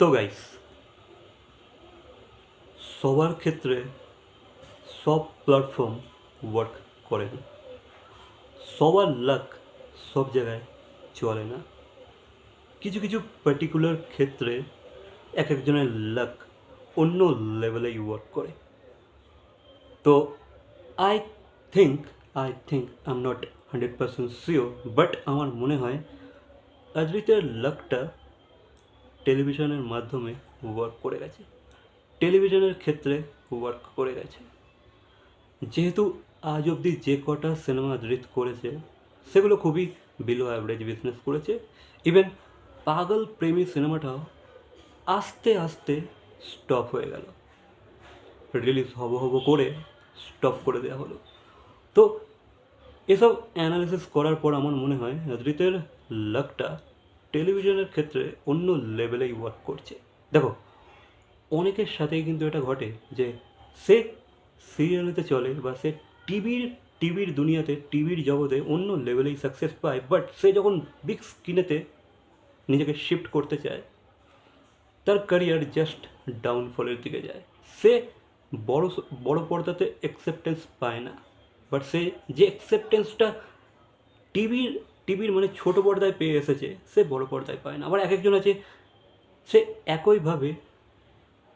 তো গাইস সবার ক্ষেত্রে সব প্ল্যাটফর্ম ওয়ার্ক করে না। সবার লাক সব জায়গায় চলে না। কিছু কিছু পার্টিকুলার ক্ষেত্রে এক একজনের লাক অন্য লেভেলেই ওয়ার্ক করে। তো I think I think I am not hundred percent sure but আমার মনে হয় আজরিতের লাকটা টেলিভিশনের মাধ্যমে ওয়ার্ক করে গেছে। টেলিভিশনের ক্ষেত্রে ওয়ার্ক করে গেছে। যেহেতু আজ অবধি যে কটা সিনেমা রিত করেছে, সেগুলো খুবই বিলো অ্যাভারেজ বিজনেস করেছে। ইভেন পাগল প্রেমী সিনেমাটাও আস্তে আস্তে স্টপ হয়ে গেল। রিলিজ হব হব করে স্টপ করে দেওয়া হলো। তো এসব অ্যানালিসিস করার পর আমার মনে হয় রিতের লাকটা টেলিভিশনের ক্ষেত্রে অন্য লেভেলেই ওয়ার্ক করছে। দেখো, অনেকের সাথেই কিন্তু এটা ঘটে যে সে সিরিয়ালেতে চলে বা সে টিভির টিভির দুনিয়াতে, টিভির জগতে অন্য লেভেলেই সাকসেস পায় বাট সে যখন বিগ স্ক্রিনেতে নিজেকে শিফট করতে চায়, তার ক্যারিয়ার জাস্ট ডাউনফলের দিকে যায়। সে বড় বড় পর্দাতে অ্যাকসেপ্টেন্স পায় না বাট সে যে অ্যাকসেপ্টেন্সটা টিভির টিভির মানে ছোট পর্দায় পেয়ে এসেছে, সে বড় পর্দায় পায় না। আবার এক একজন আছে, সে একইভাবে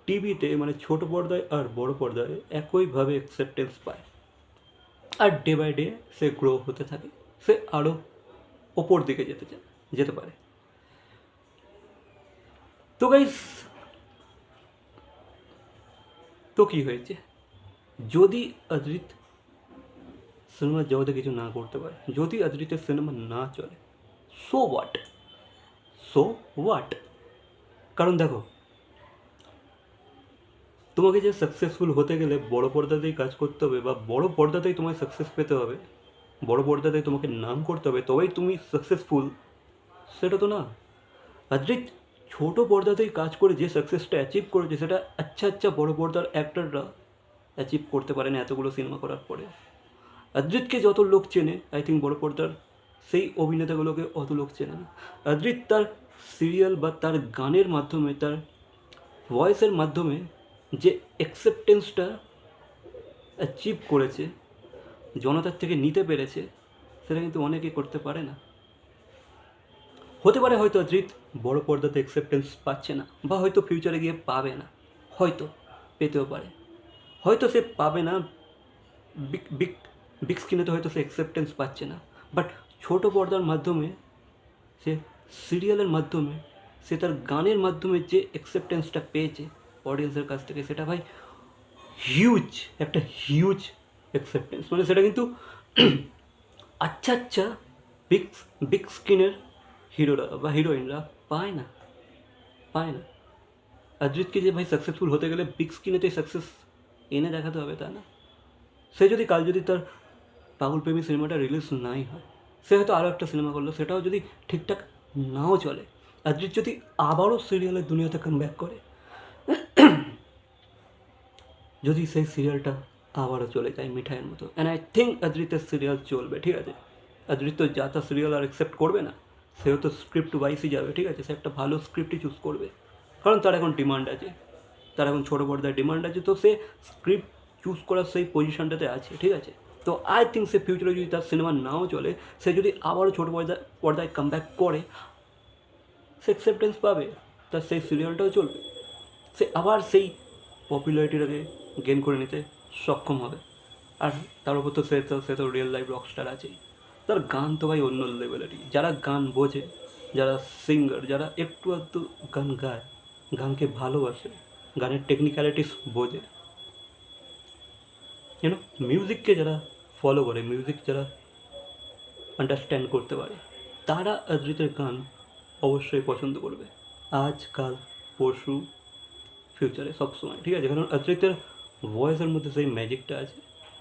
টিভিতে মানে ছোট পর্দায় আর বড় পর্দায় একইভাবে অ্যাকসেপ্টেন্স পায়। আর ডে বাই ডে সে গ্রো হতে থাকে, সে আরও ওপর দিকে যেতে চায় যেতে পারে। তো গাইস তো কি হয়েছে? যদি অজিত সিনেমার জগতে কিছু না করতে পারে। যদি অজিতের সিনেমা না চলে। সো হোয়াট সো হোয়াট কারণ দেখো, তোমাকে যে সাকসেসফুল হতে গেলে বড় পর্দাতেই কাজ করতে হবে বা বড় পর্দাতেই তোমায় সাকসেস পেতে হবে, বড় পর্দাতেই তোমাকে নাম করতে হবে, তবেই তুমি সাকসেসফুল সেটা তো না। অদ্রিত ছোট পর্দাতেই কাজ করে যে সাকসেসটা অ্যাচিভ করেছে, সেটা আচ্ছা আচ্ছা বড় পর্দার অ্যাক্টররা অ্যাচিভ করতে পারে না এতগুলো সিনেমা করার পরে। অদ্রিতকে যত লোক চেনে আই থিঙ্ক বড় পর্দার সেই অভিনেতাগুলোকে অত লোক চেনে না। অদ্রিত তার সিরিয়াল বা তার গানের মাধ্যমে, তার ভয়েসের মাধ্যমে যে অ্যাকসেপ্টেন্সটা অ্যাচিভ করেছে, জনতার থেকে নিতে পেরেছে, সেটা কিন্তু অনেকে করতে পারে না। হতে পারে হয়তো অজিত বড় পর্দাতে অ্যাকসেপ্টেন্স পাচ্ছে না, বা হয়তো ফিউচারে গিয়ে পাবে না, হয়তো, পেতেও পারে। হয়তো সে পাবে না বিগ বিগ স্ক্রিনেতে হয়তো সে অ্যাকসেপ্টেন্স পাচ্ছে না। বাট ছোট পর্দার মাধ্যমে, সে সিরিয়ালের মাধ্যমে, সে তার গানের মাধ্যমে যে অ্যাকসেপ্টেন্সটা পেয়েছে অডিয়েন্সের কাছ থেকে, সেটা ভাই হিউজ একটা হিউজ অ্যাকসেপ্টেন্স মানে সেটা কিন্তু আচ্ছা আচ্ছা বিগ বিগ স্ক্রিনের হিরোরা বা হিরোইনরা পায় না পায় না। অজিতকে যে ভাই সাকসেসফুল হতে গেলে বিগ স্ক্রিনেতেই সাকসেস এনে দেখাতে হবে, তা না। সে যদি কাল যদি তার পাগল প্রেমী সিনেমাটা রিলিজ নাই হয়। সে হয়তো আরও একটা সিনেমা করল, সেটাও যদি ঠিকঠাক নাও চলে অজিত যদি আবারও সিরিয়ালের দুনিয়াতে কাম ব্যাক করে, যদি সেই সিরিয়ালটা আবারও চলে যায় মিঠাইয়ের মতো। অ্যান্ড আই থিঙ্ক অদ্রিতের সিরিয়াল চলবে, ঠিক আছে? অদ্রিত যা তা সিরিয়াল আর অ্যাকসেপ্ট করবে না, সেও তো স্ক্রিপ্ট ওয়াইসই যাবে, ঠিক আছে? সে একটা ভালো স্ক্রিপ্টই চুজ করবে। কারণ তার এখন ডিমান্ড আছে। তার এখন ছোটো পর্দায় ডিমান্ড আছে, তো সে স্ক্রিপ্ট চুজ করার সেই পজিশনটাতে আছে, ঠিক আছে? তো আই থিঙ্ক সে ফিউচারে যদি তার সিনেমা নাও চলে, সে যদি আবারও ছোটো পর্দায় পর্দায় কাম করে, সে অ্যাকসেপ্টেন্স পাবে, তার সেই সিরিয়ালটাও চলবে। সে আবার সেই পপুলারিটিটাকে গেন করে নিতে সক্ষম হবে। আর তার উপর তো সে তো সে তো রিয়েল লাইফ রকস্টার আছেই। তার গান তো ভাই অন্য লেভেলেরই যারা গান বোঝে, যারা সিঙ্গার যারা একটু একটু গান গায়, গানকে ভালোবাসে, গানের টেকনিক্যালিটিস বোঝে। ইউনো মিউজিককে যারা ফলো করে মিউজিক যারা আন্ডারস্ট্যান্ড করতে পারে, তারা অদ্রিতের গান অবশ্যই পছন্দ করবে। আজ কাল পরশু ফিউচারে সবসময়, ঠিক আছে? কারণ অদ্রিতের ভয়েসের মধ্যে সেই ম্যাজিকটা আছে।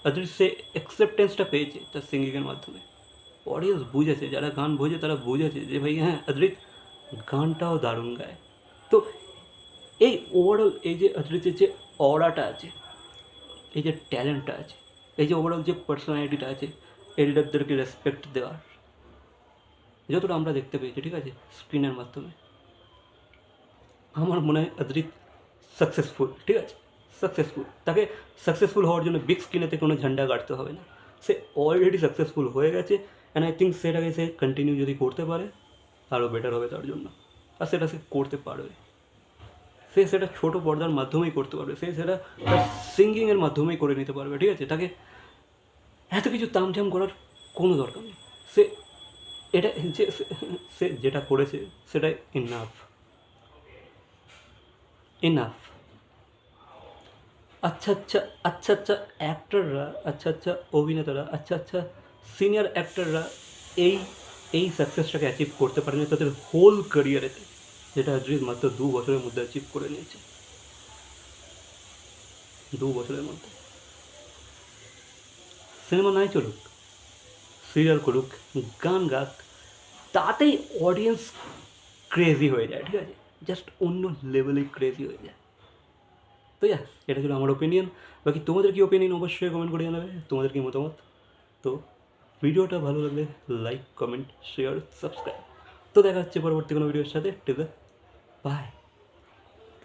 অদ্রিত সে অ্যাকসেপ্টেন্সটা পেয়েছে তার সিঙ্গিংয়ের মাধ্যমে। অডিয়েন্স বুঝেছে, যারা গান বোঝে তারা বুঝেছে যে ভাই হ্যাঁ অদ্রিত গানটাও দারুণ গায়। তো এই ওভারঅল এই যে অদ্রিতের যে অরাটা আছে, এই যে ট্যালেন্টটা আছে এই যে ওভারঅল যে পার্সোনালিটিটা আছে এডিটারদেরকে রেসপেক্ট দেওয়ার, যতটা আমরা দেখতে পেয়েছি, ঠিক আছে? স্ক্রিনের মাধ্যমে। আমার মনে হয় অদ্রিত সাকসেসফুল ঠিক আছে? সাকসেসফুল তাকে সাকসেসফুল হওয়ার জন্য বিগ স্ক্রিনেতে কোনো ঝান্ডা কাটতে হবে না। সে অলরেডি সাকসেসফুল হয়ে গেছে অ্যান্ড আই থিঙ্ক সেটাকে সে কন্টিনিউ যদি করতে পারে আরও বেটার হবে তার জন্য। আর সেটা সে করতে পারবে। সে সেটা ছোটো পর্দার মাধ্যমেই করতে পারবে সে সেটা তার সিঙ্গিংয়ের মাধ্যমেই করে নিতে পারবে, ঠিক আছে? তাকে এত কিছু তামঝাম করার কোনো দরকার নেই। সে এটা যে সে- যেটা করেছে, সেটাই ইনাফ ইনাফ আচ্ছা আচ্ছা আচ্ছা আচ্ছা অ্যাক্টররা আচ্ছা আচ্ছা অভিনেতারা আচ্ছা আচ্ছা সিনিয়র অ্যাক্টররা এই এই সাকসেসটাকে অ্যাচিভ করতে পারেনি, তাদের হোল ক্যারিয়ারেতে যেটা অদ্রিত মাত্র দু বছরের মধ্যে অ্যাচিভ করে নিয়েছে। দু বছরের মধ্যে। সিনেমা নাই চলুক সিরিয়াল করুক, গান গাক, তাতেই অডিয়েন্স ক্রেজি হয়ে যায়, ঠিক আছে? জাস্ট অন্য লেভেলেই ক্রেজি হয়ে যায়। তো যা এটা ছিল আমার ওপিনিয়ন বাকি তোমাদের কি ওপিনিয়ন অবশ্যই কমেন্ট করে জানাবে। তোমাদের কি মতামত? তো ভিডিওটা ভালো লাগলে লাইক কমেন্ট শেয়ার সাবস্ক্রাইব তো দেখা হচ্ছে পরবর্তী কোনো ভিডিওর সাথে। Till by